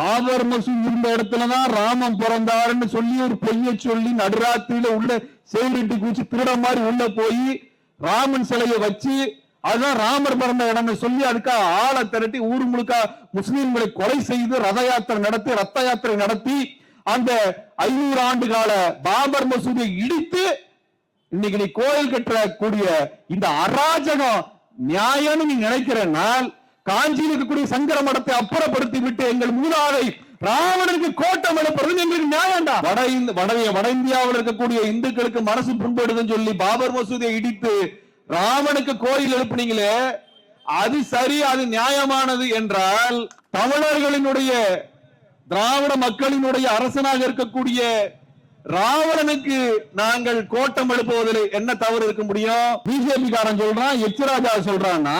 பாபர் மசூதி இருந்த இடத்துலதான் ராமன் பிறந்தாருன்னு சொல்லி ஒரு பொய்ய சொல்லி நடுராத்திரியில உள்ள சேரிட்டு குச்சி திருட மாதிரி உள்ள போய் ராமன் சிலையை வச்சு அதுதான் ராமர் பிறந்த இடம்னு சொல்லி அதுக்காக ஆளை திரட்டி ஊர் முழுக்க முஸ்லீம்களை கொலை செய்து ரத யாத்திரை நடத்தி ரத்த யாத்திரை நடத்தி அந்த ஐநூறு ஆண்டு கால பாபர் மசூதியை இடித்து இன்னைக்கு நீ கோயில் கட்டக்கூடிய இந்த அராஜகம் நியாயம்னு நீ நினைக்கிறனால் காஞ்சியில் இருக்கக்கூடிய சங்கர மடத்தை அப்புறப்படுத்தி விட்டு எங்கள் மூதாதை ராவணனுக்கு கோட்டம் எழுப்புறது எங்களுக்கு நியாயம்டா. வட இந்து வட வட இந்தியாவில் இருக்கக்கூடிய இந்துக்களுக்கு மனசு புண்படுதுன்னு சொல்லி பாபர் மசூதியை இடித்து ராமனுக்கு கோயில் எழுப்புனீங்களே அது சரி அது நியாயமானது என்றால் தமிழர்களினுடைய திராவிட மக்களினுடைய அரசனாக இருக்கக்கூடிய ராவணனுக்கு நாங்கள் கோட்டம் எழுப்புவதில் என்ன தவறு இருக்க முடியும்? பிஜேபி காரன் சொல்றான் எச்ராஜா சொல்றான்னா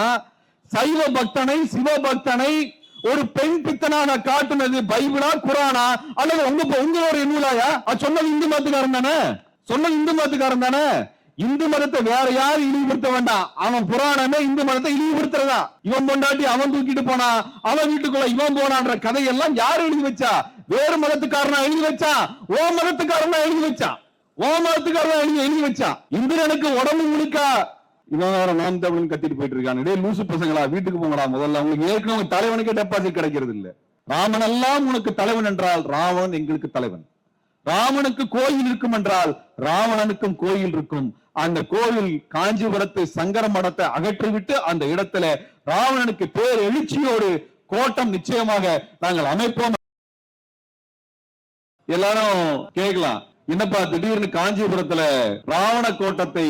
சைவ பக்தனை சிவபக்தனை ஒரு பெண் பித்தனான காட்டுனது பைபிளா குரானா? அல்லது உங்க உங்களோட நூலாயா அது சொன்னது இந்து மதத்துக்காரன் தானே? சொன்னது இந்து மதத்துக்காரன் தானே? இந்து மதத்தை வேற யாரும் இழிவுபடுத்த வேண்டாம். அவன் புராணமே இந்து மதத்தை இழிவுபடுத்துறதா? இவன் பொண்டாட்டி அவன் தூக்கிட்டு போனா அவன் வீட்டுக்குள்ள இவன் போனான்ற கதையெல்லாம் யாரு எழுதி வச்சா? வேறு மதத்துக்காரனா எழுதி வச்சான் ஓ மதத்துக்காரனா எழுதி வச்சான் ஓ மதத்துக்காரனா எழுதி எழுதி வச்சான் இந்திரனுக்கு உடம்பு முழுக்க? இவன் வேற நாம் தமிழ் கட்டிட்டு போயிட்டு இருக்கான். டேய் லூசு பசங்களா வீட்டுக்கு போங்கடா முதல்ல. உங்களுக்கு ஏற்கனவே தலைவனுக்கே டெபாசிட் கிடைக்கிறது இல்ல. ராமன் எல்லாம் உனக்கு தலைவன் என்றால் ராவணன் எங்களுக்கு தலைவன். ராமனுக்கு கோயில் இருக்கும் என்றால் ராவணனுக்கும் கோயில் இருக்கும். அந்த கோயில் காஞ்சிபுரத்து சங்கர மடத்தை அகற்றிவிட்டு அந்த இடத்துல ராவணனுக்கு பேர் எழுச்சியோடு கோட்டம் நிச்சயமாக நாங்கள் அமைப்போம். எல்லாரும் கேட்கலாம் என்னப்பா திடீர்னு காஞ்சிபுரத்துல ராவண கோட்டத்தை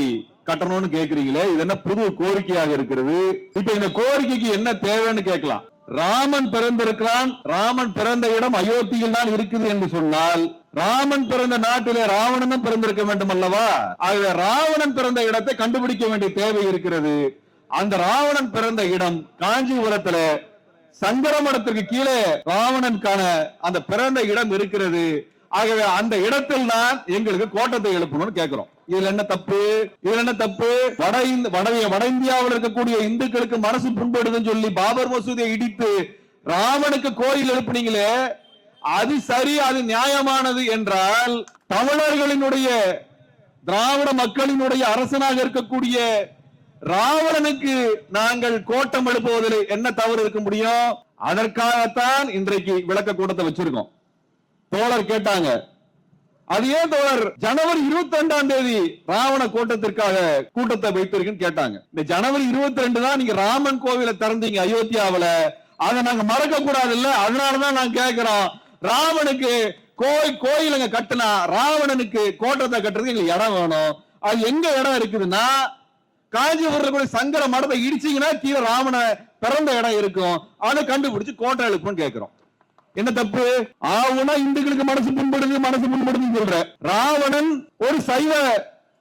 கட்டணும்னு கேக்குறீங்களே இது என்ன புது கோரிக்கையாக இருக்கிறது? இப்ப இந்த கோரிக்கைக்கு என்ன தேவைன்னு கேட்கலாம். ராமன் பிறந்திருக்கிறான் ராமன் பிறந்த இடம் அயோத்தியில் தான் இருக்குது என்று சொன்னால் ராமன் பிறந்த நாட்டிலே ராவணனும் பிறந்திருக்க வேண்டும் அல்லவா? ஆகவே ராவணன் பிறந்த இடத்தை கண்டுபிடிக்க வேண்டிய தேவை இருக்கிறது. அந்த ராவணன் பிறந்த இடம் காஞ்சிபுரத்துல சங்கரமடத்திற்கு கீழே ராவணனுக்கான அந்த பிறந்த இடம் இருக்கிறது. ஆகவே அந்த இடத்தில் தான் எங்களுக்கு கோட்டத்தை எழுப்பணும்னு கேட்கிறோம் இதுல என்ன தப்பு? இதுல என்ன தப்பு? வட வட வட இந்தியாவில் இருக்கக்கூடிய இந்துக்களுக்கு மனசு புண்படுதுன்னு சொல்லி பாபர் மசூதியை இடித்து ராமனுக்கு கோயில் எழுப்புனீங்களே அது சரி அது நியாயமானது என்றால் தமிழர்களினுடைய திராவிட மக்களினுடைய அரசனாக இருக்கக்கூடிய ராவணனுக்கு நாங்கள் கோட்டம் எழுப்புவதில் என்ன தவறு இருக்க முடியும்? அதற்காகத்தான் இன்றைக்கு விளக்க கூட்டத்தை வச்சிருக்கோம். தோழர் கேட்டாங்க அது ஏன் தோழர்? ஜனவரி இருபத்தி ரெண்டாம் தேதி ராவண கூட்டத்திற்காக கூட்டத்தை வைத்திருக்குன்னு கேட்டாங்க. இந்த ஜனவரி இருபத்தி ரெண்டு தான் நீங்க ராமன் கோவிலை திறந்தீங்க அயோத்தியாவில. அதை நாங்க மறக்க கூடாது இல்ல அதனாலதான் நான் கேட்கிறோம் ராவனுக்கு கோயில் கோயிலுங்க கட்டினா ராவணனுக்கு கோட்டத்தை கட்டுறதுக்கு எங்களுக்கு இடம் வேணும். அது எங்க இடம் இருக்குதுன்னா காஞ்சிபுரத்தில் கூட சங்கர மடத்தை இடிச்சீங்கன்னா கீழே ராவண பிறந்த இடம் இருக்கும். அதை கண்டுபிடிச்சு கோட்டை எழுப்புன்னு கேட்கிறோம் என்ன தப்பு? ஆவுனா இந்துக்களுக்கு மனசு புண்படுது மனசு புண்படுதுன்னு சொல்ற. ராவணன் ஒரு சைவ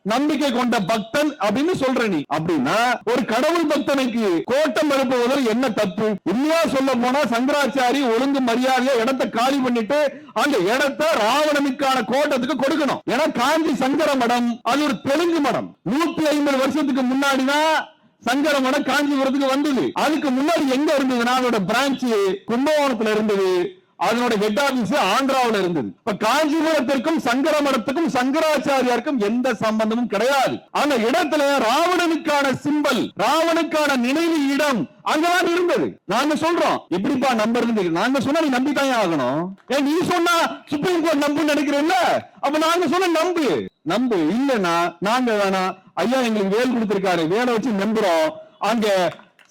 நம்பிக்கை கொண்ட பக்தன் அப்படின்னு சொல்ற நீ. அப்படின்னா ஒரு கடவுள் பக்தனுக்கு கோட்டம் எழுப்புவதில் என்ன தப்பு? உண்மையா சொல்ல போனா சங்கராச்சாரி ஒழுங்கு மரியாதையா இடத்தை காலி பண்ணிட்டு அந்த இடத்தை ராவணனுக்கான கோட்டத்துக்கு கொடுக்கணும். ஏன்னா காஞ்சி சங்கர மடம் அது ஒரு தெலுங்கு மடம். நூத்தி ஐம்பது வருஷத்துக்கு முன்னாடிதான் சங்கர மடம் காஞ்சிபுரத்துக்கு வந்தது. அதுக்கு முன்னாடி எங்க இருந்ததுன்னா அதோட பிரான்ச் கும்பகோணத்துல இருந்தது. அதனோட ஹெட் ஆபீஸ் ஆந்திராவுல இருந்தது. இப்ப காஞ்சிபுரத்திற்கும் சங்கர மடத்துக்கும் சங்கராச்சாரியாருக்கும் எந்த சம்பந்தமும் கிடையாது. அந்த இடத்துல ராவணனுக்கான சிம்பல் ராவணுக்கான நினைவு இடம் அங்கதான் இருந்தது. நாங்க சொல்றோம் எப்படிப்பா நம்புறது நாங்க சொன்னா நீ நம்பித்தான் ஆகணும். ஏன் நீ சொன்னா சுப்ரீம் கோர்ட் நம்பு நினைக்கிறேன்ல? அப்ப நாங்க சொன்ன நம்பு. நம்பு இல்லைன்னா நாங்க வேணாம் ஐயா எங்களுக்கு வேல் கொடுத்திருக்காரு வேலை வச்சு நம்புறோம். அங்க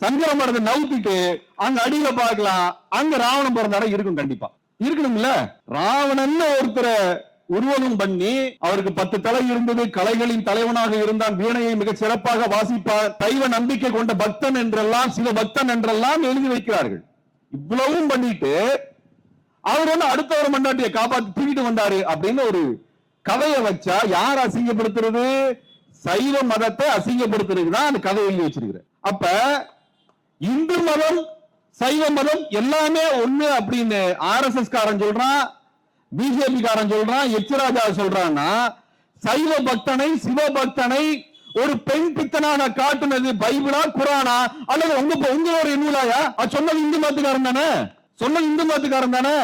சங்கர மரத்தை நவுத்திட்டு அங்க அடியில பார்க்கலாம். அங்க ராவணன் பிறந்த இடம் இருக்கும் கண்டிப்பா. இருக்கணும்ல? ராவணன் ஒருத்தரை உருவகம் பண்ணி அவருக்கு பத்து தலை இருந்தது. கலைகளின் தலைவனாக இருந்தான். வீணையை மிக சிறப்பாக வாசிப்பார். தெய்வ நம்பிக்கை கொண்ட பக்தன் என்றெல்லாம் சில பக்தன் என்றெல்லாம் எழுதி வைக்கிறார்கள். இவ்வளவும் பண்ணிட்டு அவர் வந்து அடுத்த ஒரு மண்டாட்டியை காப்பாத்தி தூக்கிட்டு வந்தாரு அப்படின்னு ஒரு கதையை வச்சா யார் அசிங்கப்படுத்துறது? சைவ மதத்தை அசிங்கப்படுத்துறதுக்கு தான் அந்த கதை எழுதி வச்சிருக்கிற அப்ப இந்து மதம் சைவ மதம் எல்லாமே ஒண்ணு அப்படின்னு ஆர் எஸ் எஸ் காரன் சொல்றான் பிஜேபி காரன் சொல்றான் எச்சராஜா சொல்றான்னா சைவ பக்தனை சிவ பக்தனை ஒரு பெண் பித்தனான காட்டுனது பைபிளா குரானா? அல்லது உங்க உங்களோட நூலாயா அது சொன்னது இந்து மதத்துக்காரன் தானே? சொன்னது இந்து மதத்துக்காரன் தானே?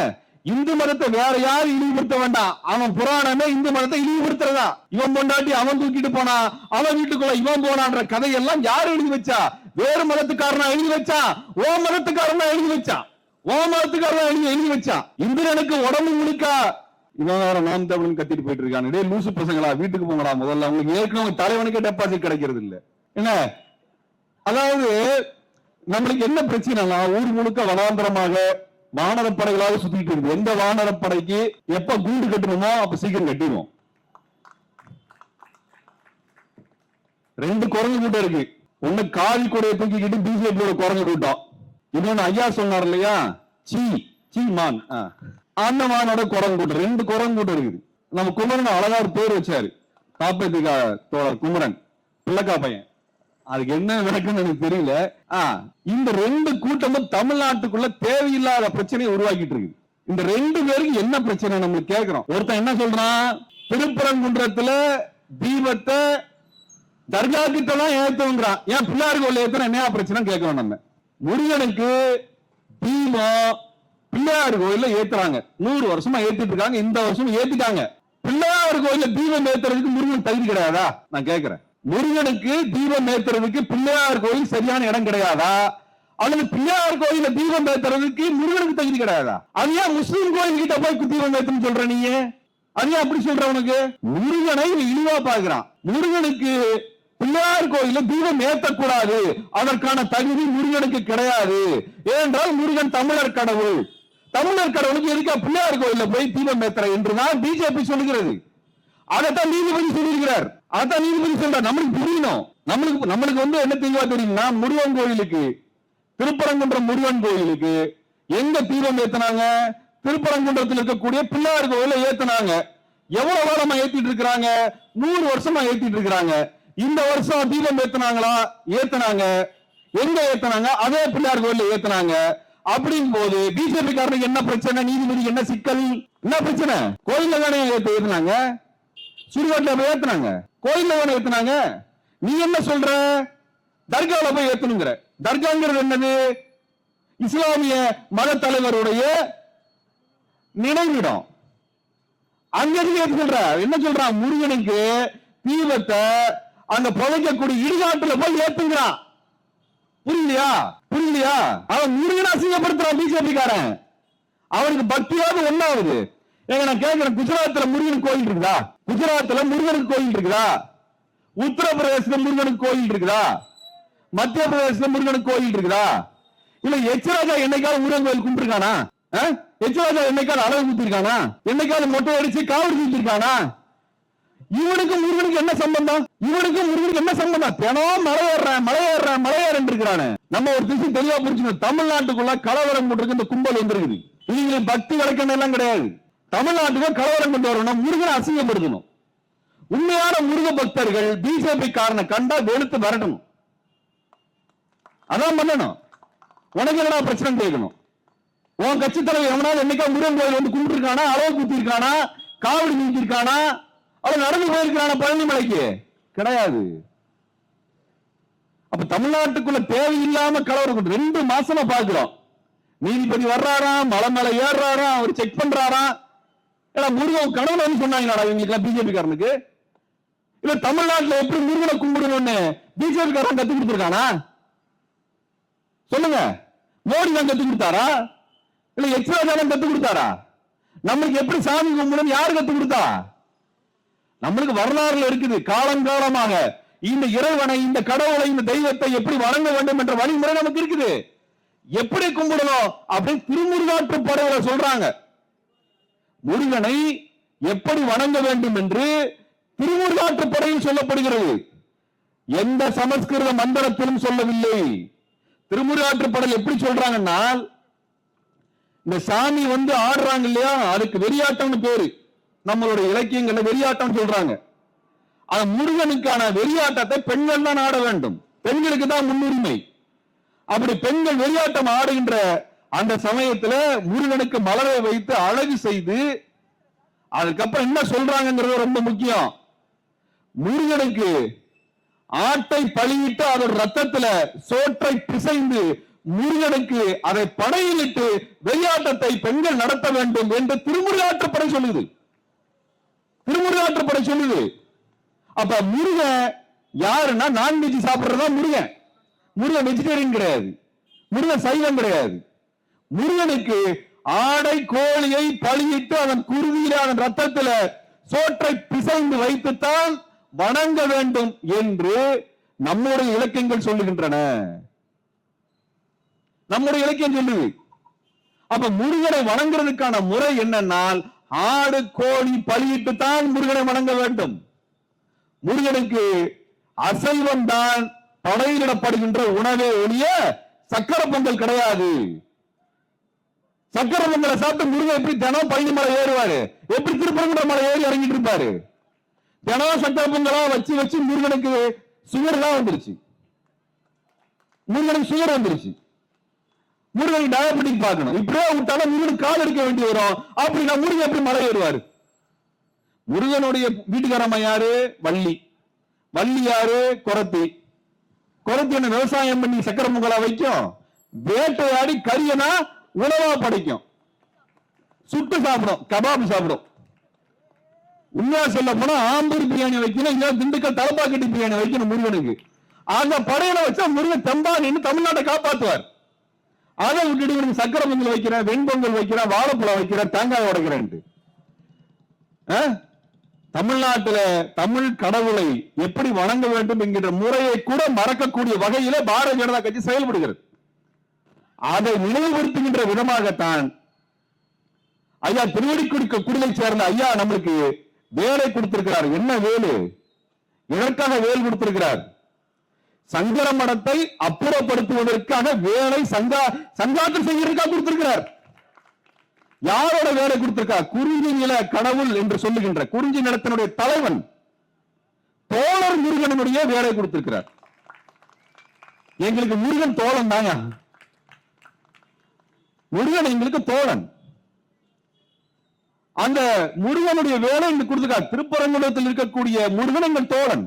இந்து மதத்தை வேற யாரும் இழிவுபடுத்த வேண்டாம். அவன் புராணமே இந்து மதத்தை இழிவுபடுத்துறதா? இவன் பொண்டாட்டி அவன் தூக்கிட்டு போனா அவன் வீட்டுக்குள்ள இவன் போனான்ற கதையெல்லாம் யார் எழுதி வச்சா? வேறு மதத்துக்காரனா எழுதி வச்சா? ஓ மதத்துக்காரனா எழுதி வச்சான் ஓ மதத்துக்காரனா எழுதி எழுதி வச்சான் இந்திரனுக்கு உடம்பு முழுக்கா? இவன் வேற நாம் தமிழ்னு கத்திட்டு போயிட்டு இருக்கான். டேய் லூசு பசங்களா வீட்டுக்கு போங்கடா முதல்ல. உங்களுக்கு ஏற்கனவே தலைவனுக்கே டெபாசிட் கிடைக்கிறது இல்ல. என்ன? அதாவது நம்மளுக்கு என்ன பிரச்சனைனா ஊர் முழுக்க வனாந்திரமாக வானர படைகளாக சுத்திட்டு இருக்கு எந்த வானர படைக்கு எப்ப கூண்டு கட்டணுமோ அப்ப சீக்கிரம் கட்டிடுவோம். ரெண்டு குரங்கு கூட்டம் இருக்கு. ஒண்ணு காவி கொடையை தூக்கிக்கிட்டு பிஜேபியோட குரங்கு கூட்டம் இன்னொன்னு ஐயா சொன்னார் இல்லையா? சீ சீ மான். அந்த மானோட குரங்கு கூட்டம் ரெண்டு குரங்கு கூட்டம் இருக்குது. நம்ம குமரன் அழகா ஒரு பேர் வச்சாரு. காப்பேத்துக்கா தோழர் குமரன் பிள்ளைக்கா பையன். அதுக்கு என்ன நடக்குன்னு எனக்கு தெரியல. ஆஹ் இந்த ரெண்டு கூட்டமும் தமிழ்நாட்டுக்குள்ள தேவையில்லாத பிரச்சனையை உருவாக்கிட்டு இருக்கு இந்த ரெண்டு பேருக்கு என்ன பிரச்சனை நம்ம கேட்கிறோம். ஒருத்தன் என்ன சொல்றான்? திருப்பரங்குன்றத்துல தீபத்தை தர்கா கிட்ட தான் ஏத்துங்கிறான் ஏன் பிள்ளையார் உள்ள ஏத்துற என்ன பிரச்சனை? கேட்கிறோம் நம்ம. முருகனுக்கு தீபம் பிள்ளையார் கோயில ஏத்துறாங்க. நூறு வருஷமா ஏத்திட்டு இருக்காங்க இந்த வருஷம் ஏத்திட்டாங்க. பிள்ளையார் கோயில தீபம் ஏத்துறதுக்கு முருகன் தகுதி கிடையாதா? நான் கேட்கிறேன். முருகனுக்கு தீபம் ஏத்துறதுக்கு பிள்ளையார் கோயில் சரியான இடம் கிடையாதா? அல்லது பிள்ளையார் கோயில தீபம் ஏத்துறதுக்கு முருகனுக்கு தகுதி கிடையாதா? அது ஏன் முஸ்லீம் கோயில் கிட்ட போய் தீபம் ஏத்துன்னு சொல்ற நீங்க அது ஏன் அப்படி சொல்ற உனக்கு? முருகனை இழிவா பாக்குறான் முருகனுக்கு பிள்ளையார் கோயில தீபம் ஏற்றக்கூடாது அதற்கான தகுதி முருகனுக்கு கிடையாது. ஏனென்றால் முருகன் தமிழர் கடவுள். தமிழர் கடவுளுக்கு எதுக்கா பிள்ளையார் கோயில்ல போய் தீபம் ஏத்துற என்றுதான் பிஜேபி சொல்லுகிறது. அதைத்தான் நீதிபதி சொல்லியிருக்கிறார். அதைத்தான் நீதிபதி சொல்றார். நம்மளுக்கு புரியணும். நம்மளுக்கு நம்மளுக்கு வந்து என்ன தெளிவா தெரியும்னா முருகன் கோயிலுக்கு. திருப்பரங்குன்றம் முருகன் கோயிலுக்கு. எங்க தீபம் ஏத்துனாங்க? திருப்பரங்குன்றத்தில் இருக்கக்கூடிய பிள்ளையார் கோயில ஏத்துனாங்க. எவ்வளவு காலமா ஏத்திட்டு இருக்கிறாங்க? நூறு வருஷமா ஏத்திட்டு இருக்கிறாங்க. இந்த வருஷம் தீபம் ஏத்தினாங்களா? ஏத்துனாங்க. எங்க ஏத்துனாங்க? அதே பிள்ளையார் கோயில்ல ஏத்துனாங்க. அப்படிங்கும் போது பிஜேபி காரனுக்கு என்ன பிரச்சனை? நீதிபதி என்ன சிக்கல்? என்ன பிரச்சனை? கோயில்ல தானே ஏத்து ஏத்தினாங்க? சுடுகாட்டுல போய் ஏத்தினாங்க. கோயில்ல தானே ஏத்தினாங்க. நீ என்ன சொல்ற? தர்காவில் போய் ஏத்தணுங்கிற. தர்காங்கிறது என்னது? இஸ்லாமிய மத தலைவருடைய நினைவிடம். அங்க எதுக்கு சொல்ற? என்ன சொல்றான்? முருகனுக்கு தீபத்தை அங்க புதைக்கக்கூடிய இடுகாட்டுல போய் ஏத்துங்கிறான். புரியலையா? புரியலையா? அவன் முருகனை அசிங்கப்படுத்துறான் பிஜேபி காரன் அவனுக்கு பக்தியாவது ஒன்னாவது ஏங்க நான் கேட்கிறேன் குஜராத்ல முருகன் கோயில் இருக்குதா? குஜராத்ல முருகனுக்கு கோயில் இருக்குதா? உத்தரப்பிரதேசத்துல முருகனுக்கு கோயில் இருக்குதா? மத்திய பிரதேசத்துல முருகனுக்கு கோயில் இருக்குதா? இல்ல எச்சராஜா என்னைக்காவது முருகன் கோயில் கும்பிட்டுருக்கானா? எச்சராஜா என்னைக்காவது அழகு குத்திருக்கானா என்னைக்காவது மொட்டை அடிச்சு காவடி குத்திருக்கானா இவனுக்கு முருகனுக்கு என்ன சம்பந்தம்? இவனுக்கு முருகனுக்கு என்ன சம்பந்தம்? தினம் மலை ஏறுறேன் மலை ஏறுறேன் மலை ஏறேன் நம்ம ஒரு திசை தெளிவா புரிச்சுக்கணும் தமிழ்நாட்டுக்குள்ள கலவரம் கொண்டிருக்கு இந்த கும்பல் வந்திருக்குது. இவங்க பக்தி வழக்கம் எல்லாம் கிடையாது. தமிழ்நாட்டுக்கு கலவரம் கொண்டு வரணும் முருகனை அசிங்கப்படுத்தணும். உண்மையான முருக பக்தர்கள் பிஜேபி காரனை கண்டா வெளுத்து வரணும் அதான் பண்ணணும். உனக்கு என்னடா பிரச்சனை கேட்கணும். உன் கட்சி தலைவர் எவனாவது என்னைக்கா முருகன் கோயில் வந்து கும்பிட்டுருக்கானா அளவு குத்திருக்கானா காவடி நீக்கிருக்கானா அவன் நடந்து போயிருக்கிறான பழனி மலைக்கு கிடையாது. அப்ப தமிழ்நாட்டுக்குள்ள தேவையில்லாம கலவரம் ரெண்டு மாசமா பாக்குறோம் நீதிபதி வர்றாராம் மலை மலை ஏறுறாராம் அவர் செக் பண்றாராம் ஏன்னா முருகன் கடவுள் வந்து சொன்னாங்களாடா இவங்களுக்கு பிஜேபி காரனுக்கு இல்ல தமிழ்நாட்டுல எப்படி முருகனை கும்பிடணும்னு பிஜேபி காரன் கத்து கொடுத்துருக்கானா? சொல்லுங்க. மோடி தான் கத்து கொடுத்தாரா? இல்ல எக்ஸ்ராஜாலம் கத்து கொடுத்தாரா? நம்மளுக்கு எப்படி சாமி கும்பிடணும் யாரு கத்து கொடுத்தா? நம்மளுக்கு வரலாறுல இருக்குது. காலங்காலமாக இந்த இறைவனை இந்த கடவுளை இந்த தெய்வத்தை எப்படி வணங்க வேண்டும் என்ற வழிமுறை நமக்கு இருக்குது. எப்படி கும்பிடணும் அப்படின்னு திருமுருகாற்று படையில சொல்றாங்க. முருகனை எப்படி வணங்க வேண்டும் என்று திருமுருகாற்று படையில் சொல்லப்படுகிறது. எந்த சமஸ்கிருத மந்திரத்திலும் சொல்லவில்லை. திருமுருகாற்று படையில் எப்படி சொல்றாங்கன்னா இந்த சாமி வந்து ஆடுறாங்க இல்லையா? அதுக்கு வெறியாட்டம்னு பேரு. நம்மளுடைய இலக்கியங்கள்ல வெறியாட்டம் சொல்றாங்க. அந்த முருகனுக்கான வெறியாட்டத்தை பெண்கள் தான் ஆட வேண்டும். பெண்களுக்கு தான் முன்னுரிமை. அப்படி பெண்கள் வெறியாட்டம் ஆடுகின்ற அந்த சமயத்துல முருகனுக்கு மலரை வைத்து அழகு செய்து அதுக்கப்புறம் என்ன சொல்றாங்கிறது ரொம்ப முக்கியம். முருகனுக்கு ஆட்டை பழியிட்டு அதோட ரத்தத்துல சோற்றை பிசைந்து முருகனுக்கு அதை படையிலிட்டு வெளியாட்டத்தை பெண்கள் நடத்த வேண்டும் என்று திருமுருகாற்றுப்படை சொல்லுது. திருமுருகாற்றுப்படை சொல்லுது. அப்ப முருகன் யாருன்னா நான்வெஜ் சாப்பிடுறதா முருகன். முருகன் வெஜிடேரியன் கிடையாது. முருகன் சைவம் கிடையாது. முருகனுக்கு ஆடை கோழியை பழியிட்டு அதன் குருதியில அதன் ரத்தத்துல சோற்றை பிசைந்து வைத்துத்தான் வணங்க வேண்டும் என்று நம்முடைய இலக்கியங்கள் சொல்லுகின்றன. நம்முடைய இலக்கியம் சொல்லுது. அப்ப முருகனை வணங்குறதுக்கான முறை என்னன்னா ஆடு கோழி பலியிட்டு தான் முருகனை வணங்க வேண்டும். முருகனுக்கு அசைவம் தான் படையிடப்படுகின்ற உணவே ஒழிய சக்கர பொங்கல் கிடையாது. சக்கர பொங்கலை சாப்பிட்டு முருகன் எப்படி தினம் பழனி மலை ஏறுவாரு? எப்படி திருப்பரங்குன்ற மலை ஏறி இறங்கிட்டு இருப்பாரு? தினம் சக்கர பொங்கலா வச்சு வச்சு முருகனுக்கு சுகர் தான் வந்துருச்சு. முருகனுக்கு சுகர் வந்துருச்சு. முருகனுக்கு டயபெட்டிக் பார்க்கணும். இப்படியே விட்டாலும் முருகன் கால் எடுக்க வேண்டி வரும். அப்படின்னா முருகன் எப்படி மலை ஏறுவாரு? முருகனுடைய வீட்டுக்காரம்மா யாரு? வள்ளி. வள்ளி யாரு? குரத்தி. குரத்தி என்ன விவசாயம் பண்ணி சக்கர முகலா வைக்கும்? வேட்டையாடி கரியனா உணவா படைக்கும். சுட்டு சாப்பிடும். கபாப் சாப்பிடும். உண்மையா சொல்ல போனா ஆம்பூர் பிரியாணி வைக்கணும். இல்ல திண்டுக்கல் தலப்பாக்கட்டி பிரியாணி வைக்கணும் முருகனுக்கு. அந்த படையில வச்சா முருகன் தம்பா நின்று தமிழ்நாட்டை காப்பாத்துவார். அதை விட்டுட்டு இவனுக்கு சக்கரை பொங்கல் வைக்கிறேன் வெண்பொங்கல் வைக்கிறேன் வாழைப்பழம் வைக்கிறேன் தேங்காய் உடைக்கிறேன் ஆ? தமிழ்நாட்டுல தமிழ் கடவுளை எப்படி வணங்க வேண்டும் என்கிற முறையை கூட மறக்கக்கூடிய வகையில பாரதிய ஜனதா கட்சி செயல்படுகிறது. அதை நினைவுபடுத்துகின்ற விதமாகத்தான் ஐயா திருவடி குடிக்க குடிலை சேர்ந்த ஐயா நம்மளுக்கு வேலை கொடுத்திருக்கிறார். என்ன வேலு? எதற்காக வேல் கொடுத்திருக்கிறார்? சங்கர மடத்தை அப்புறப்படுத்துவதற்காக வேலை சங்கா சங்காத்தம் செய்யறதுக்காக கொடுத்திருக்கிறார். யாரோட வேலை கொடுத்திருக்கா? குறிஞ்சி நில கடவுள் என்று சொல்லுகின்ற குறிஞ்சி நிலத்தினுடைய தலைவன் தோழர் முருகனுடைய வேலை கொடுத்திருக்கிறார். எங்களுக்கு முருகன் தோழன் தாங்க. முருகன் எங்களுக்கு தோழன். அந்த முருகனுடைய வேலை இங்கு கொடுத்திருக்கார் திருப்பரங்குடத்தில் இருக்கக்கூடிய முருகன் எங்கள் தோழன்.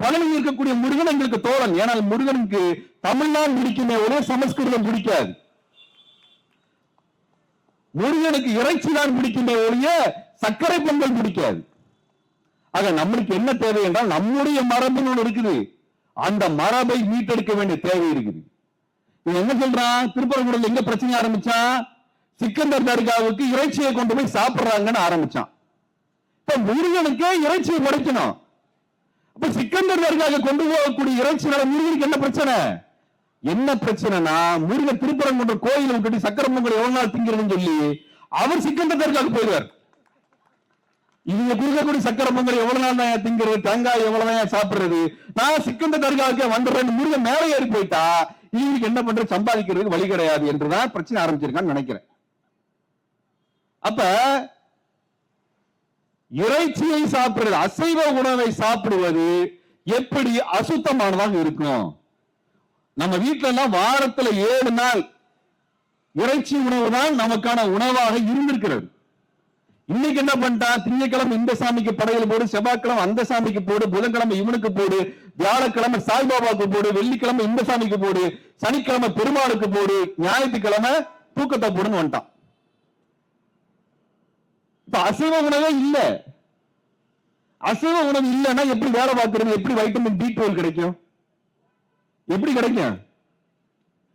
பழனியில் இருக்கக்கூடிய முருகன் எங்களுக்கு தோழன். ஏனால் முருகனுக்கு தமிழ்நாடு பிடிக்குமே ஒரே சமஸ்கிருதம் பிடிக்காது. முருகனுக்கு இறைச்சி தான் பிடிக்குமே ஒழிய சர்க்கரை பொங்கல் பிடிக்காது. ஆக நம்மளுக்கு என்ன தேவை என்றால் நம்முடைய மரபுன்னு ஒண்ணு இருக்குது. அந்த மரபை மீட்டெடுக்க வேண்டிய தேவை இருக்குது. இவன் என்ன சொல்றான்? திருப்பரங்குடல் எங்க பிரச்சனை ஆரம்பிச்சான் சிக்கந்தர் தர்காவுக்கு இறைச்சியை கொண்டு போய் சாப்பிடுறாங்கன்னு ஆரம்பிச்சான். இப்ப முருகனுக்கே இறைச்சியை படைக்கணும். அப்ப சிக்கந்தர் தர்காக கொண்டு போகக்கூடிய இறைச்சினால முருகனுக்கு என்ன பிரச்சனை? என்ன பிரச்சனைனா முருகன் திருப்பரங்குன்ற கோயிலை விட்டுட்டு சக்கர பொங்கல் எவ்வளவு நாள் திங்கிறதுன்னு சொல்லி அவர் சிக்கந்தர் தர்காவுக்கு போயிடுவார். இவங்க கொடுக்கக்கூடிய சக்கர பொங்கல் எவ்வளவு நாள் தான் திங்கிறது? தேங்காய் எவ்வளவு தான் சாப்பிடுறது? நான் சிக்கந்த தர்காவுக்கு வந்துடுறேன் முருகன் மேலே ஏறி போயிட்டா இவங்களுக்கு என்ன பண்றது? சம்பாதிக்கிறதுக்கு வழி கிடையாது என்றுதான் பிரச்சனை ஆரம்பிச்சிருக்கான்னு நினைக்கிறேன். அப்ப இறைச்சியை சாப்பிடுறது அசைவ உணவை சாப்பிடுவது எப்படி அசுத்தமானதாக இருக்கும்? நம்ம வீட்டுல எல்லாம் வாரத்துல ஏழு நாள் இறைச்சி உணவு தான் நமக்கான உணவாக இருந்திருக்கிறது. இன்னைக்கு என்ன பண்ணிட்டா திங்கக்கிழமை இந்த சாமிக்கு படையல் போடு செவ்வாய்க்கிழமை அந்த சாமிக்கு போடு புதன்கிழமை இவனுக்கு போடு வியாழக்கிழமை சாய்பாபாவுக்கு போடு வெள்ளிக்கிழமை இந்த சாமிக்கு போடு சனிக்கிழமை பெருமாளுக்கு போடு ஞாயிற்றுக்கிழமை தூக்கத்தை போடுன்னு வந்துட்டான். இப்ப அசைவ உணவே இல்ல. அசைவ உணவு இல்லைன்னா எப்படி வேலை பார்க்கறது? எப்படி வைட்டமின் பி டுவெல் கிடைக்கும்? எப்படி கிடைக்கும்?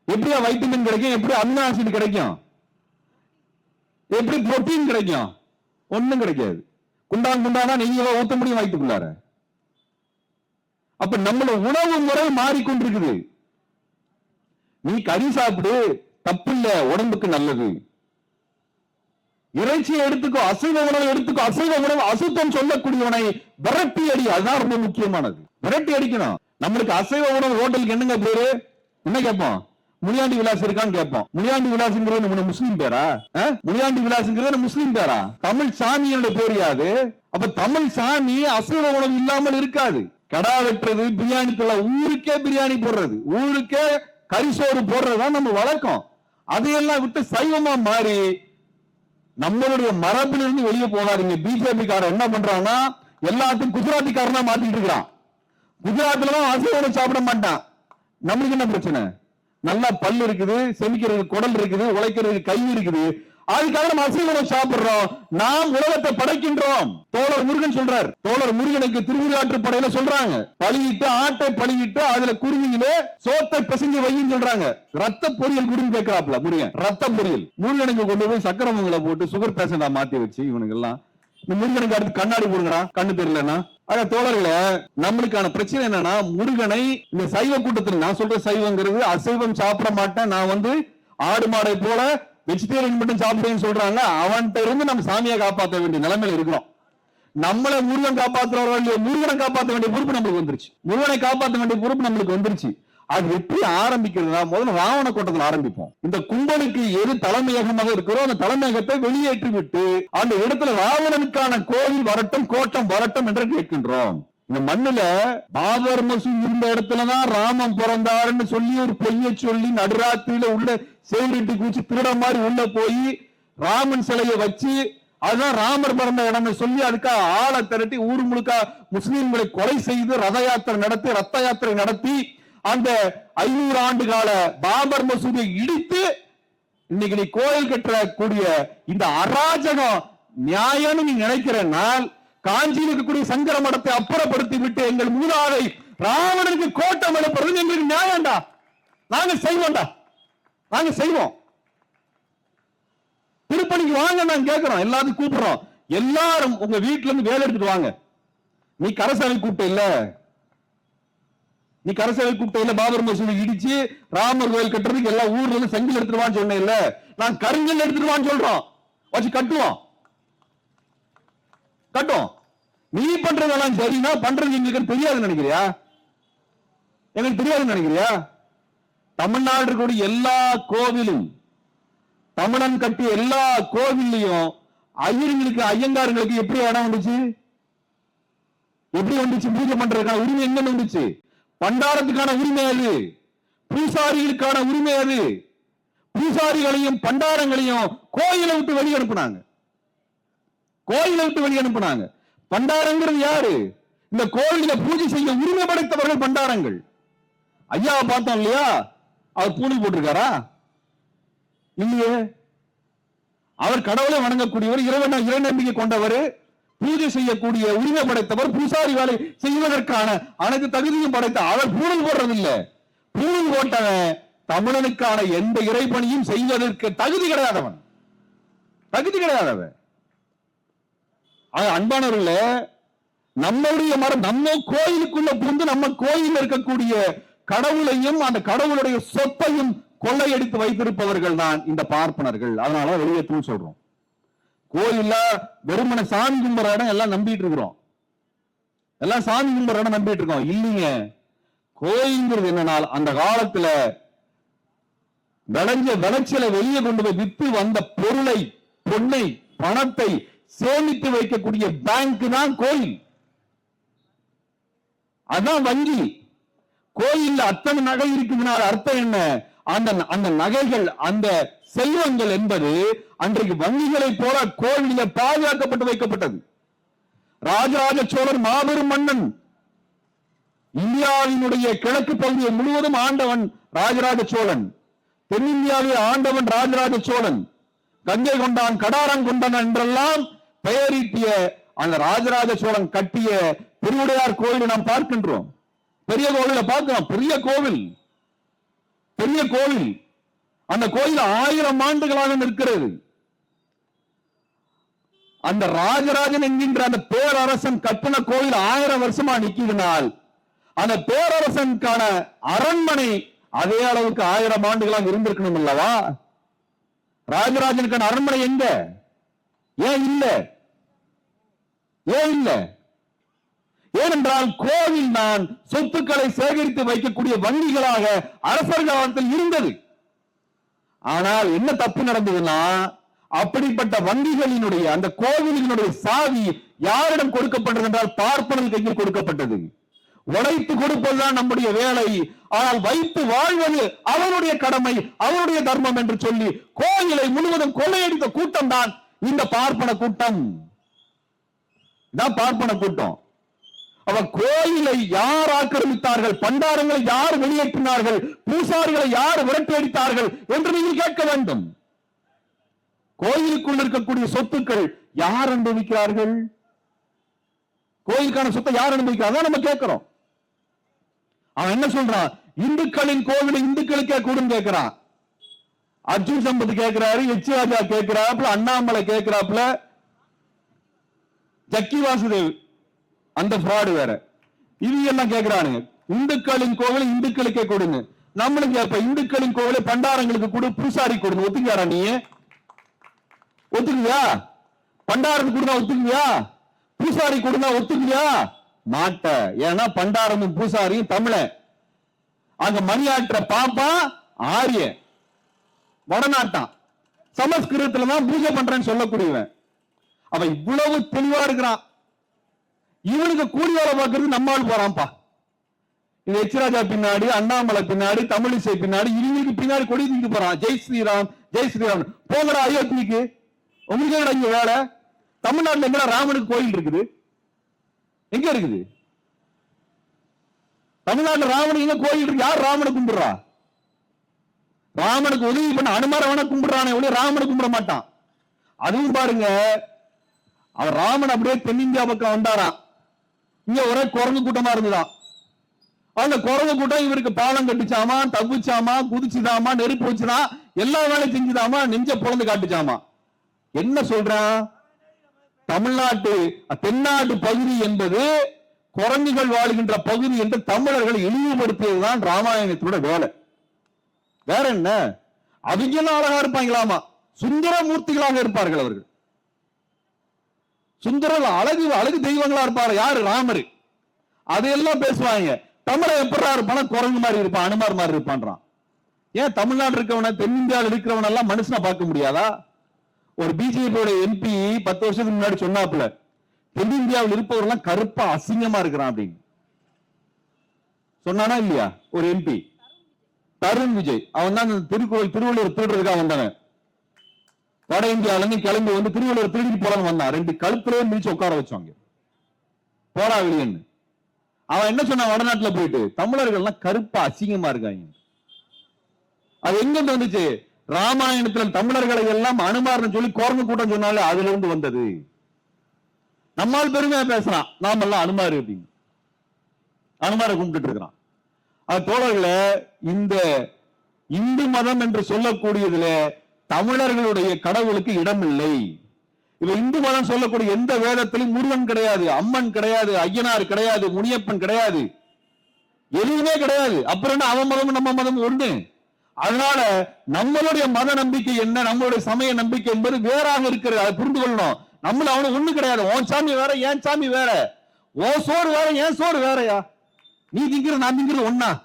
எப்படியா வைட்டமின் கிடைக்கும்? எப்படி அமினோ ஆசிட் கிடைக்கும்? எப்படி புரோட்டீன் கிடைக்கும்? ஒண்ணும் கிடைக்காது. குண்டான் குண்டானா நீங்க ஊத்த முடியும் வயிற்றுக்குள்ளார அப்ப நம்மள உணவு முறை மாறிக்கொண்டிருக்குது. நீ கறி சாப்பிடு தப்பு இல்ல உடம்புக்கு நல்லது. இறைச்சியை எடுத்துக்கோ அசைவ உணவை எடுத்துக்கோ அசைவ உணவு அசுத்தம் சொல்லக்கூடியவனை விரட்டி அடி. அதுதான் ரொம்ப முக்கியமானது. விரட்டி அடிக்கணும். நம்மளுக்கு அசைவ உணவு ஹோட்டலுக்கு என்னங்க பேரு? என்ன கேட்போம்? முனியாண்டி விலாஸ் இருக்கான்னு கேட்போம். முனியாண்டி விலாசுங்கிறது நம்ம முஸ்லீம் பேரா? முனியாண்டி விலாசுங்கிறது முஸ்லீம் பேரா? தமிழ் சாமியோட பேரியாது அப்ப தமிழ் சாமி அசைவ உணவு இல்லாமல் இருக்காது. கடா வெட்டுறது பிரியாணி பிரியாணிக்குள்ள ஊருக்கே பிரியாணி போடுறது. ஊருக்கே கரிசோறு போடுறதுதான் நம்ம வழக்கம். அதையெல்லாம் விட்டு சைவமா மாறி நம்மளுடைய மரபிலிருந்து வெளியே போகாதீங்க. பிஜேபி காரன் என்ன பண்றான்னா எல்லாத்தையும் குஜராத்தி காரனா மாத்திட்டு இருக்கிறான். குஜராத்ல தான் உணவு சாப்பிட மாட்டான். நம்மளுக்கு என்ன பிரச்சனை? நல்லா பல் இருக்குது செமிக்கிறதுக்கு குடல் இருக்குது உழைக்கிறதுக்கு கை இருக்குது. அதுக்காக நம்ம அசைவ உணவு சாப்பிடுறோம். நாம் உலகத்தை படைக்கின்றோம். தோழர் முருகன் சொல்றார். தோழர் முருகனுக்கு திருவிழாற்று படையில சொல்றாங்க. பழகிட்டு ஆட்டை பழகிட்டு அதுல குருவியிலே சோத்தை பிசைஞ்சு வையும் சொல்றாங்க. ரத்த பொரியல் குருன்னு கேட்கிறாப்ல முருகன். ரத்த பொரியல். முருகனுக்கு கொண்டு போய் சக்கரவங்களை போட்டு சுகர் பேஷண்டா மாத்தி வச்சு இவனுக்கு எல்லாம் இந்த முருகனுக்கு அடுத்து கண்ணாடி போடுங்கடா. கண்ணு தெரியலன்னா ஆனா தோழர்களே நம்மளுக்கான பிரச்சனை என்னன்னா முருகனை இந்த சைவ கூட்டத்தில் நான் சொல்ற சைவங்கிறது அசைவம் சாப்பிட மாட்டேன். நான் வந்து ஆடு மாடை போல வெஜிடேரியன் மட்டும் சாப்பிடுவேன்னு சொல்றாங்க அவன்கிட்ட இருந்து நம்ம சாமியை காப்பாற்ற வேண்டிய நிலைமையில இருக்கிறோம். நம்மளை முருகன் காப்பாற்றுறவர்கள் இல்லையோ முருகனை காப்பாற்ற வேண்டிய பொறுப்பு நம்மளுக்கு வந்துருச்சு. முருகனை காப்பாற்ற வேண்டிய பொறுப்பு நம்மளுக்கு வந்துருச்சு. அது எப்படி ஆரம்பிக்கிறதுனா முதல்ல ராவண கூட்டத்தில் ஆரம்பிப்போம். இந்த கும்பலுக்கு எது தலைமையகமாக இருக்கிறோ அந்த தலைமையகத்தை வெளியேற்றி விட்டு அந்த இடத்துல ராவணனுக்கான கோவில் வரட்டும் கோட்டம் வரட்டும் என்று கேட்கின்றோம். இந்த மண்ணுல பாபர் மசூத் இருந்த இடத்துலதான் ராமன் பிறந்தாருன்னு சொல்லி ஒரு பொய்ய சொல்லி நடுராத்திரியில உள்ள சேவிட்டு குச்சி திருட மாதிரி உள்ள போய் ராமன் சிலையை வச்சு அதுதான் ராமர் பிறந்த இடம்னு சொல்லி அதுக்காக ஆளை திரட்டி ஊர் முழுக்க முஸ்லீம்களை கொலை செய்து ரத யாத்திரை நடத்தி ரத்த யாத்திரை நடத்தி அந்த ஐநூறு ஆண்டு கால பாபர் மசூதியை இடித்து இன்னைக்கு நீ கோயில் கட்டக்கூடிய இந்த அராஜகம் நியாயம்னு நீ நினைக்கிறனால் காஞ்சியில் இருக்கக்கூடிய சங்கர மடத்தை அப்புறப்படுத்தி விட்டு எங்கள் மூதாதை ராவணனுக்கு கோட்டம் எழுப்புறது எங்களுக்கு நியாயம்டா. நாங்க செய்வோம்டா. நாங்க செய்வோம். திருப்பணிக்கு வாங்க நான் கேட்கிறோம் எல்லாத்தையும் கூப்பிடுறோம். எல்லாரும் உங்க வீட்டுல இருந்து வேலை எடுத்துட்டு வாங்க. நீ கரசாமி கூப்பிட்ட இல்ல? நீ கரசாமி கூப்பிட்ட இல்ல? பாபர் மசூதி இடிச்சு ராமர் கோயில் கட்டுறதுக்கு எல்லா ஊர்ல இருந்து செங்கல் எடுத்துட்டு வான்னு சொன்னேன் இல்ல? நான் கருங்கல் எடுத்துட்டு வான்னு சொல்றோம். வச்சு கட்டுவோம். கட்டும் நீ பண்றதெல்லாம் சரினா பண்றது எங்களுக்கு தெரியாதுன்னு நினைக்கிறியா? எங்களுக்கு தெரியாதுன்னு நினைக்கிறியா? தமிழ்நாடு இருக்கக்கூடிய எல்லா கோவிலும் தமிழன் கட்டிய எல்லா கோவில்லையும் ஐயருங்களுக்கு ஐயங்காரங்களுக்கு எப்படி இடம் வந்துச்சு? எப்படி வந்துச்சு? பூஜை பண்றதுக்கான உரிமை எங்க வந்துச்சு? பண்டாரத்துக்கான உரிமை அது. பூசாரிகளுக்கான உரிமை அது. பூசாரிகளையும் பண்டாரங்களையும் கோயிலை விட்டு வெளியே அனுப்புனாங்க கோயிலை விட்டு வெளியே அனுப்புனாங்க பண்டாரங்கிறது யாரு? இந்த கோயில பூஜை செய்ய உரிமை படைத்தவர்கள் பண்டாரங்கள். ஐயாவை பார்த்தோம் இல்லையா? அவர் பூணி போட்டிருக்காரா? இல்லையே. அவர் கடவுளை வணங்கக்கூடியவர் இறைவன இறை நம்பிக்கை கொண்டவர் பூஜை செய்யக்கூடிய உரிமை படைத்தவர் பூசாரி வேலை செய்வதற்கான அனைத்து தகுதியும் படைத்த அவர் பூணல் போடுறதில்ல. பூணல் போட்டவன் தமிழனுக்கான எந்த இறைப்பணியும் செய்வதற்கு தகுதி கிடையாதவன். தகுதி கிடையாதவன். அன்பானவர்களே நம்மளுடைய மரம் நம்ம கோயிலுக்குள்ள புகுந்து நம்ம கோயில் இருக்கக்கூடிய கடவுளையும் அந்த கடவுளுடைய சொத்தையும் கொள்ளையடித்து வைத்திருப்பவர்கள் தான் இந்த பார்ப்பனர்கள். அதனால வெளியேற்றும் சொல்றோம். கோயில்ல வெறுமனை சாமி கும்புற இடம் எல்லாம் நம்பிட்டு இருக்கிறோம். எல்லாம் சாமி கும்புற இடம் நம்பிட்டு இருக்கோம். இல்லைங்க. கோயில்ங்கிறது என்னன்னா அந்த காலத்துல விளைஞ்ச விளைச்சலை வெளியே கொண்டு போய் வித்து வந்த பொருளை பொன்னை பணத்தை சேமித்து வைக்கக்கூடிய பேங்க் தான் கோயில். அதான் வங்கி. கோயில்ல அத்தனை நகை இருக்குதுனால அர்த்தம் என்ன? அந்த அந்த நகைகள் அந்த செல்வங்கள் என்பது அன்றைக்கு வங்கிகளை போல கோயிலில பாதுகாக்கப்பட்டு வைக்கப்பட்டது. ராஜராஜ சோழன் மாபெரும் மன்னன். இந்தியாவினுடைய கிழக்கு பகுதியை முழுவதும் ஆண்டவன் ராஜராஜ சோழன். தென்னிந்தியாவை ஆண்டவன் ராஜராஜ சோழன். கங்கை கொண்டான் கடாரம் கொண்டான் என்றெல்லாம் பெயரீட்டிய அந்த ராஜராஜ சோழன் கட்டிய பெருவுடையார் கோவில் நாம் பார்க்கின்றோம். பெரிய கோவில பார்க்கிறோம் பெரிய கோவில். பெரிய கோவில். அந்த கோயில் ஆயிரம் ஆண்டுகளாக நிற்கிறது. அந்த ராஜராஜன் என்கின்ற அந்த பேரரசன் கட்டின கோயில் ஆயிரம் வருஷமா நிக்கிறதுனால் அந்த பேரரசனுக்கான அரண்மனை அதே அளவுக்கு ஆயிரம் ஆண்டுகளாக இருந்திருக்கணும் அல்லவா? ராஜராஜனுக்கான அரண்மனை எங்க? ஏன் இல்லை? ஏன் இல்ல? ஏனென்றால் கோவில் தான் சொத்துக்களை சேகரித்து வைக்கக்கூடிய வங்கிகளாக அரசர் காலத்தில் இருந்தது. ஆனால் என்ன தப்பு நடந்ததுன்னா அப்படிப்பட்ட வங்கிகளினுடைய அந்த கோவிலினுடைய சாவி யாரிடம் கொடுக்கப்பட்டது என்றால் பார்ப்பனல் கையில் கொடுக்கப்பட்டது. உழைத்து கொடுப்பதுதான் நம்முடைய வேலை. ஆனால் வைத்து வாழ்வது அவருடைய கடமை அவருடைய தர்மம் என்று சொல்லி கோயிலை முழுவதும் கொள்ளையடித்த கூட்டம் தான் இந்த பார்ப்பன கூட்டம். தான் பார்ப்பன கூட்டம் அவ கோயிலை யார் ஆக்கிரமித்தார்கள்? பண்டாரங்களை யார் வெளியேற்றினார்கள்? பூசாரிகளை யார் விரட்டி அடித்தார்கள்? என்று நீங்கள் கேட்க வேண்டும். கோயிலுக்குள் இருக்கக்கூடிய சொத்துக்கள் யார் அனுபவிக்கிறார்கள்? கோயிலுக்கான சொத்தை யார் அனுபவிக்கிறார்? நம்ம கேட்கிறோம். அவன் என்ன சொல்றான்? இந்துக்களின் கோவிலை இந்துக்களுக்கே கூடும் கேட்கிறான். அர்ஜுன் சம்பத் கேட்கிறாரு எச் ராஜா கேட்கிறாப்புல அண்ணாமலை கேட்கிறாப்புல ஜக்கி வாசுதேவ் அந்த ஃப்ராடு வேற. இது எல்லாம் கேட்கிறானுங்க இந்துக்களின் கோவில் இந்துக்களுக்கே கொடுங்க நம்மளுக்கு அப்ப இந்துக்களின் கோவிலை பண்டாரங்களுக்கு கொடு பூசாரி கொடுங்க ஒத்துக்கியாரா நீ? ஒத்துக்குவியா? பண்டாரத்துக்கு கொடுத்தா ஒத்துக்குவியா? பூசாரி கொடுத்தா ஒத்துக்குவியா? மாட்ட. ஏன்னா பண்டாரமும் பூசாரியும் தமிழ. அங்க மணியாற்ற பாப்பா ஆரிய. வடநாட்டான். சமஸ்கிருதத்துல தான் பூஜை பண்றேன்னு சொல்லக்கூடியவன். அவன் இவ்வளவு தெளிவா இருக்கிறான். இவனுக்கு கூலி வேலை பார்க்கறது நம்மால் போறான்ப்பா. இது எச்ராஜா பின்னாடி அண்ணாமலை பின்னாடி தமிழிசை பின்னாடி இவங்களுக்கு பின்னாடி கொடி தூக்கிட்டு போறான். ஜெய் ஸ்ரீராம் ஜெய் ஸ்ரீராம். போங்கடா அயோத்திக்கு உங்களுக்கு இங்க வேலை? தமிழ்நாட்டுல எங்கடா ராமனுக்கு கோயில் இருக்குது? எங்க இருக்குது? தமிழ்நாட்டுல ராமனுக்கு எங்க கோயில் இருக்கு? யார் ராமனை கும்பிடுறா? ராமனுக்கு உதவி பண்ண அனுமாரவனை கும்பிடுறானே ஒளி ராமனை கும்பிட மாட்டான். அதுவும் பாருங்க அவர் ராமன் அப்படியே தென்னிந்தியா பக்கம் வந்தாராம். இங்க ஒரே குரங்கு கூட்டமா இருந்துதான் அந்த குரங்கு கூட்டம் இவருக்கு பாலம் கட்டிச்சாமா தவிச்சாமா குதிச்சுதாமா நெருப்பு வச்சுதா எல்லா வேலையும் செஞ்சுதாமா நெஞ்ச பொழந்து காட்டுச்சாமா? என்ன சொல்றான் தமிழ்நாட்டு தென்னாட்டு பகுதி என்பது குரங்குகள் வாழ்கின்ற பகுதி என்று தமிழர்கள் இழிவுபடுத்தியதுதான் ராமாயணத்தோட வேலை. வேற என்ன? அவங்க அழகா இருப்பாங்களாமா? சுந்தரமூர்த்திகளாக இருப்பார்கள் அவர்கள். சுந்தர அழகு அழகு தெய்வங்களா இருப்பாரு. யாரு? ராமரு. அதையெல்லாம் பேசுவாங்க. தமிழை எப்படி இருப்பான் குரங்கு மாதிரி இருப்பான் அனுமார் மாதிரி இருப்பான்றான். ஏன் தமிழ்நாடு இருக்கவன தென்னிந்தியாவில் இருக்கிறவன எல்லாம் மனுஷனை பார்க்க முடியாதா? ஒரு பிஜேபியோட எம்பி பத்து வருஷத்துக்கு முன்னாடி சொன்னாப்புல தென்னிந்தியாவில் இருப்பவரெல்லாம் கருப்பா அசிங்கமா இருக்கிறான் அப்படின்னு. சொன்னானா இல்லையா? ஒரு எம்பி தருண் விஜய். அவன் தான் அந்த திருக்கோயில் திருவள்ளுவர் திருடுறதுக்காக வந்தானே வட இந்தியால இருந்து கிளம்பி வந்து திருவள்ளுவர் திருடிட்டு போறான்னு வந்தான். ரெண்டு கழுத்துலயே மிதிச்சு உட்கார வச்சாங்க. போடா வெளியன்னு. அவன் என்ன சொன்னான்? வடநாட்டுல போயிட்டு தமிழர்கள்லாம் கருப்பா அசிங்கமா இருக்காங்க. அது எங்க இருந்து வந்துச்சு? ராமாயணத்துல தமிழர்களை எல்லாம் அனுமார்னு சொல்லி குரங்கு கூட்டம் சொன்னாலே அதுல இருந்து வந்தது. நம்மால் பெருமையா பேசுறான். நாம எல்லாம் அனுமாரு அப்படின்னு. அனுமாரை கும்பிட்டு இருக்கிறான். அது தோழர்களை இந்த இந்து மதம் என்று சொல்லக்கூடியதுல தமிழர்களுடைய கடவுளுக்கு இடமில்லை. இப்ப இந்து மதம் சொல்லக்கூடிய எந்த வேதத்திலும் முருகன் கிடையாது அம்மன் கிடையாது ஐயனார் கிடையாது முனியப்பன் கிடையாது. எதுவுமே கிடையாது. அப்புறம் என்ன அவன் மதமும் நம்ம மதம் ஒண்ணு. அதனால நம்மளுடைய மத நம்பிக்கை என்ன நம்மளுடைய சமய நம்பிக்கை என்பது வேறாக இருக்கிறது. அதை புரிந்து கொள்ளணும். நம்மள அவனுக்கு ஒண்ணு கிடையாது. உன் சாமி வேற என் சாமி வேற. ஓ சோறு வேற என் சோறு வேறயா? நீ திங்கிற நான் திங்கிறது ஒன்னா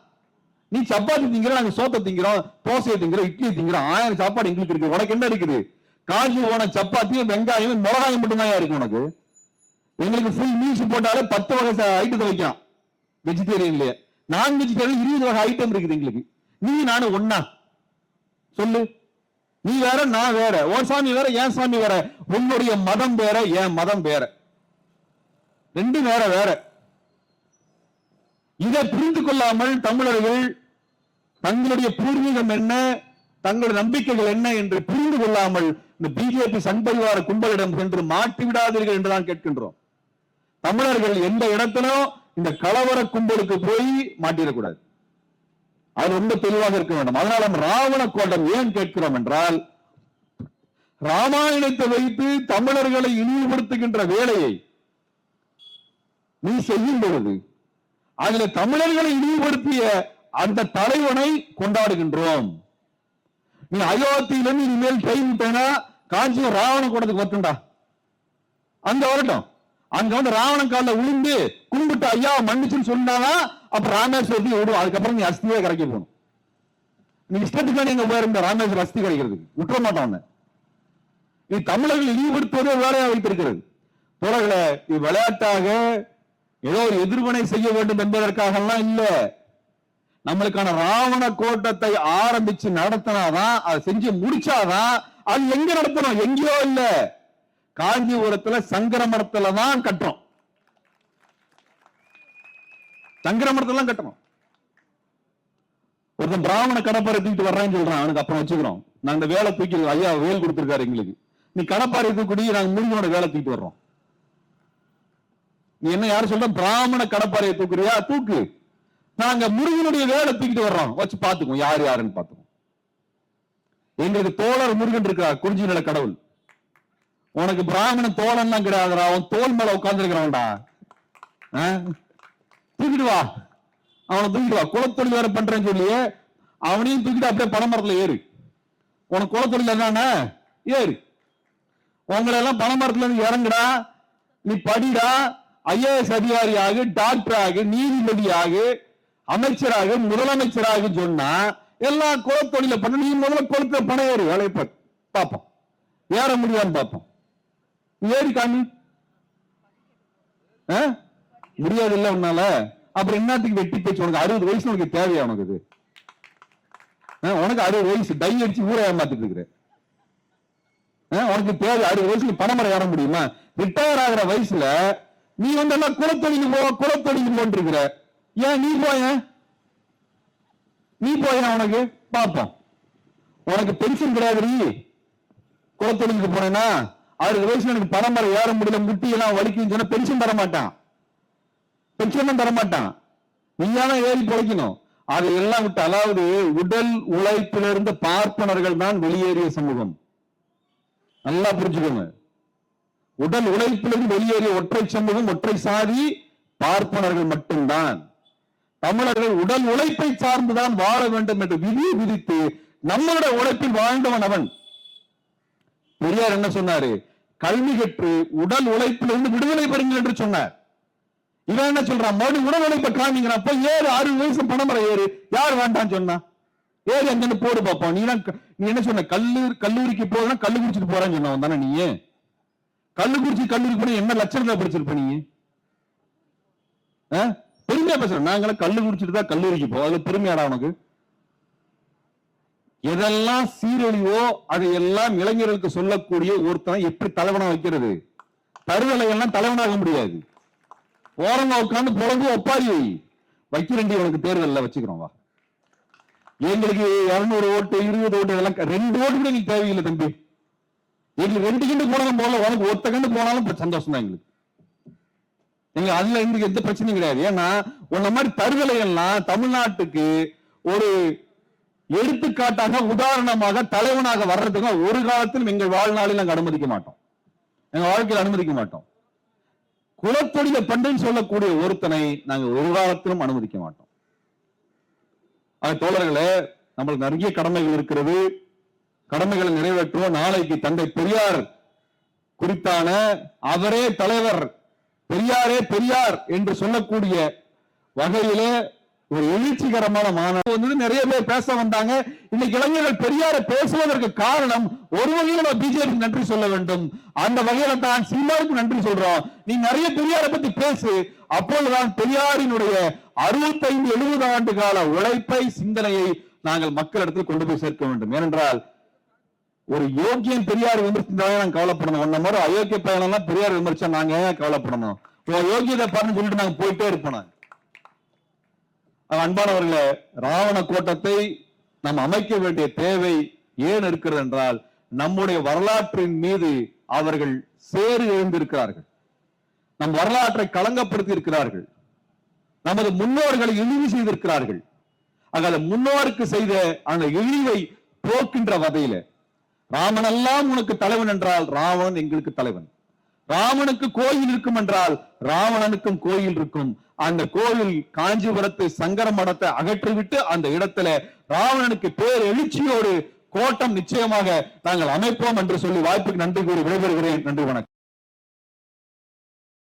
நீ சப்பாத்தி திங்கிற நாங்க சோத்த திங்கிறோம் தோசையை திங்கிறோம் இட்லி திங்கிறோம். ஆயிரம் சாப்பாடு எங்களுக்கு இருக்கு. உனக்கு என்ன இருக்குது? காஞ்சி போன சப்பாத்தியும் வெங்காயம் மிளகாயம் மட்டும்தான் இருக்கு உனக்கு. எங்களுக்கு ஃபுல் மீல்ஸ் போட்டாலே பத்து வகை ஐட்டத்தை வைக்கலாம். வெஜிடேரியன்லயே நான் வெஜிடேரியன் இருபது வகை ஐட்டம் இருக்குது எங்களுக்கு. நீ நானும் ஒன்னா சொல்லு. நீ வேற நான் வேற. உன் சாமி வேற என் சாமி வேற. உன்னுடைய மதம் வேற என் மதம் வேற. ரெண்டும் வேற வேற. இதை புரிந்து கொள்ளாமல் தமிழர்கள் தங்களுடைய பூர்வீகம் என்ன தங்களுடைய நம்பிக்கைகள் என்ன என்று புரிந்து கொள்ளாமல் இந்த பிஜேபி சண்பரிவார கும்பலிடம் சென்று மாட்டி விடாதீர்கள் என்றுதான் கேட்கின்றோம். தமிழர்கள் எந்த இடத்திலும் இந்த கலவர கும்பலுக்கு போய் மாட்டிடக்கூடாது. அது ரொம்ப தெளிவாக இருக்க வேண்டும். அதனால நம்ம ராவண கோட்டம் ஏன் கேட்கிறோம் என்றால் ராமாயணத்தை வைத்து தமிழர்களை இழிவுபடுத்துகின்ற வேலையை நீ செய்யும் பொழுது அதுல தமிழர்களை இழிவுபடுத்திய அந்த தலைவனை கொண்டாடுகின்றோம். நீ அயோத்தியிலிருந்து இனிமேல் ட்ரெயின் விட்டேனா காஞ்சி ராவண கூடத்துக்கு வரட்டும்டா. அங்க வரட்டும். அங்க வந்து ராவண காலில் விழுந்து கும்பிட்டு ஐயா மன்னிச்சுன்னு சொன்னாதான் அப்ப ராமேஸ்வரத்தையும் விடும் அதுக்கப்புறம் நீ அஸ்தியே கரைக்க போகணும். நீ இஷ்டத்துக்கான எங்க போயிருந்த ராமேஸ்வரம் அஸ்தி கிடைக்கிறதுக்கு விட்டுற மாட்டான் நீ தமிழர்கள் இழிவுபடுத்துவதே வேலையா வைத்திருக்கிறது. தோழர்களை இது விளையாட்டாக ஏதோ ஒரு எதிர்வினை செய்ய வேண்டும் என்பதற்காக எல்லாம் இல்ல. நம்மளுக்கான ராவண கோட்டத்தை ஆரம்பிச்சு நடத்தினாதான் அதை செஞ்சு முடிச்சாதான் அது எங்க நடத்தணும்? எங்கேயோ இல்ல. காஞ்சிபுரத்துல சங்கரமடத்துல தான் கட்டுறோம் தான் கட்டணும். ஒருத்தன் பிராமண கடப்பாறை தூக்கிட்டு வர்றேன்னு சொல்றான். அவனுக்கு அப்புறம் வச்சுக்கிறோம். நாங்க வேலை தூக்கி ஐயா வேல் கொடுத்துருக்காரு எங்களுக்கு. நீ கடப்பாறை தூக்கி நாங்க முருகனோட வேலை தூக்கிட்டு வர்றோம். நீ என்ன யாரு சொல்ற? பிராமண கடப்பாறையை தூக்குறியா? தூக்கு. நாங்க முருகனுடைய வேலை தூக்கிட்டு வர்றோம். வச்சு பாத்துக்குவோம் யார் யாருன்னு பாத்துக்குவோம் எங்களுக்கு தோழர் முருகன் இருக்கிறார் குறிஞ்சி நில கடவுள். உனக்கு பிராமண தோழன்லாம் கிடையாதுடா. அவன் தோல் மேல உட்கார்ந்துருக்கிறான்டா. தூக்கிட்டு வா. அவனை தூக்கிட்டு வா. குலத்தொழில் வேற பண்றேன்னு சொல்லியே அவனையும் தூக்கிட்டு அப்படியே பனைமரத்துல ஏறு. உனக்கு குலத்தொழில் என்னன்னா ஏறு. உங்களை எல்லாம் பனைமரத்துல இருந்து இறங்குடா. நீ படிடா. ஐஏஎஸ் அதிகாரியாக டாக்டராக நீதிபதியாக அமைச்சராக முதலமைச்சராக சொன்னா எல்லா குலத்தொழில பண்ண நீ முதல்ல குளத்துல பணம் ஏறு வேலையை பார்ப்போம். ஏற முடியான்னு பார்ப்போம். ஏறி காமி முடியாது இல்ல உன்னால? அப்புறம் என்னத்துக்கு வெட்டி பேச்சு? உனக்கு அறுபது வயசு உனக்கு தேவையா உனக்கு இது? உனக்கு அறுபது வயசு. டை அடிச்சு ஊரை ஏமாத்திட்டு இருக்கிற. உனக்கு தேவை அறுபது வயசுல பணமரம் ஏற முடியுமா? ரிட்டையர் ஆகிற வயசுல நீ வந்தெல்லாம் எல்லாம் குலத்தொழில் போ குலத்தொழில் போன்றிருக்கிற ஏன் நீ போய? நீ போய உனக்கு? பார்ப்போம் உனக்கு பென்ஷன் கிடையாது நீ. குலத்தொழிலுக்கு போனேன்னா அவருக்கு வயசுல எனக்கு பரம்பரை ஏற முடியல முட்டி எல்லாம் வலிக்குன்னு சொன்னா பென்ஷன் தர மாட்டான். பென்ஷன் தர மாட்டான். நீயான ஏறி பிழைக்கணும். அதை எல்லாம் விட்டு அதாவது உடல் உழைப்பிலிருந்து பார்ப்பனர்கள் தான் வெளியேறிய சமூகம். நல்லா புரிஞ்சுக்கோங்க. உடல் உழைப்பிலிருந்து வெளியேறிய ஒற்றை சமூகம் ஒற்றை சாதி பார்ப்பனர்கள் மட்டும்தான். தமிழர்கள் உடல் உழைப்பை சார்ந்துதான் வாழ வேண்டும் என்று விதி விதித்து நம்மளுடைய உழைப்பில் வாழ்ந்தவன் அவன். பெரியார் என்ன சொன்னாரு? கல்வி கற்று உடல் உழைப்பிலிருந்து விடுதலை பெறுங்கள் என்று சொன்னார். இவன் என்ன சொல்றான்? மறுபடியும் உடல் உழைப்பை காமிங்கிறான் போய் ஏறு ஆறு வயசு பணமரை ஏறு. யார் வேண்டாம்னு சொன்னா? ஏறு அங்கன்னு போடு பார்ப்போம் நீ என்ன- நீ என்ன சொன்ன? கல்லூரி கல்லூரிக்கு போதுன்னா கல்லு குடிச்சிட்டு போறான்னு சொன்னவன் தானே நீ கள்ளுக்குறிச்சி கல்லூரி போன என்ன லட்சணத்தை படிச்சிருப்ப நீங்க பெருமையா பேசுறேன். நாங்களாம் கல்லு குடிச்சிட்டு தான் கல்லூரிக்கு போவோம் அது பெருமையாடா உனக்கு. எதெல்லாம் சீரழிவோ அதையெல்லாம் இளைஞர்களுக்கு சொல்லக்கூடிய ஒருத்தனை எப்படி தலைவனா வைக்கிறது? தருதலை எல்லாம் தலைவனாக முடியாது. ஓரமா உட்காந்து புறம்பு ஒப்பாரி வை. வைக்கிறண்டி உனக்கு தேர்தல்ல வச்சுக்கிறோம் வா. எங்களுக்கு இருநூறு ஓட்டு இருபது ஓட்டு இதெல்லாம் ரெண்டு ஓட்டு கூட நீ தேவையில்லை தம்பி. எங்களுக்கு ரெண்டு கண்டு போனாலும் போகல உனக்கு ஒத்த கண்டு போனாலும் சந்தோஷம் தான் எங்களுக்கு. எங்க அதுல எங்களுக்கு எந்த பிரச்சனையும் கிடையாது. ஏன்னா உன்ன மாதிரி தருதலை எல்லாம் தமிழ்நாட்டுக்கு ஒரு எடுத்துக்காட்டாக உதாரணமாக தலைவனாக வர்றதுக்கு ஒரு காலத்திலும் எங்கள் வாழ்நாளில் நாங்கள் அனுமதிக்க மாட்டோம். எங்க வாழ்க்கையில் அனுமதிக்க மாட்டோம். குலத்தொழில பண்டுன்னு சொல்லக்கூடிய ஒருத்தனை நாங்க ஒரு காலத்திலும் அனுமதிக்க மாட்டோம். ஆக தோழர்களே நம்மளுக்கு நிறைய கடமைகள் இருக்கிறது. கடமைகளை நிறைவேற்றுவோம். நாளைக்கு தந்தை பெரியார் குறித்தான அவரே தலைவர் பெரியாரே பெரியார் என்று சொல்லக்கூடிய வகையிலே ஒரு எழுச்சிகரமான மாநாடு. வந்து நிறைய பேர் பேச வந்தாங்க. இன்னைக்கு இளைஞர்கள் பெரியார பேசுவதற்கு காரணம் ஒரு வகையில் நம்ம பிஜேபி நன்றி சொல்ல வேண்டும். அந்த வகையில தான் சீமாவுக்கு நன்றி சொல்றோம். நீ நிறைய பெரியாரை பத்தி பேசு. அப்பொழுதுதான் பெரியாரினுடைய அறுபத்தைந்து எழுபது ஆண்டு கால உழைப்பை சிந்தனையை நாங்கள் மக்களிடத்தில் கொண்டு போய் சேர்க்க வேண்டும். ஏனென்றால் ஒரு யோக்கியம் பெரியார் விமர்சித்தாலே நாங்க கவலைப்படணும். அந்த மாதிரி அயோக்கிய பயணம்லாம் பெரியார் விமர்சனம் நாங்க ஏன் கவலைப்படணும்? உன் யோகியதை பாருன்னு சொல்லிட்டு நாங்க போயிட்டே இருப்போம் அன்பானவர்களே ராவண கோட்டத்தை நாம் அமைக்க வேண்டிய தேவை ஏன் இருக்கிறது என்றால் நம்முடைய வரலாற்றின் மீது அவர்கள் சேறு எழுந்திருக்கிறார்கள். நம் வரலாற்றை களங்கப்படுத்தி இருக்கிறார்கள் நமது முன்னோர்களை இழிவு செய்திருக்கிறார்கள். ஆக முன்னோருக்கு செய்த அந்த இழிவை போக்கின்ற வகையில ராமனெல்லாம் உனக்கு தலைவன் என்றால் ராவணன் எங்களுக்கு தலைவன். ராமனுக்கு கோயில் இருக்கும் என்றால் ராவணனுக்கும் கோயில் இருக்கும். அந்த கோயில் காஞ்சிபுரத்தை சங்கர மடத்தை அகற்றிவிட்டு அந்த இடத்துல ராவணனுக்கு பேர் எழுச்சியோடு கோட்டம் நிச்சயமாக நாங்கள் அமைப்போம் என்று சொல்லி வாய்ப்புக்கு நன்றி கூறி விடைபெறுகிறேன். நன்றி வணக்கம்.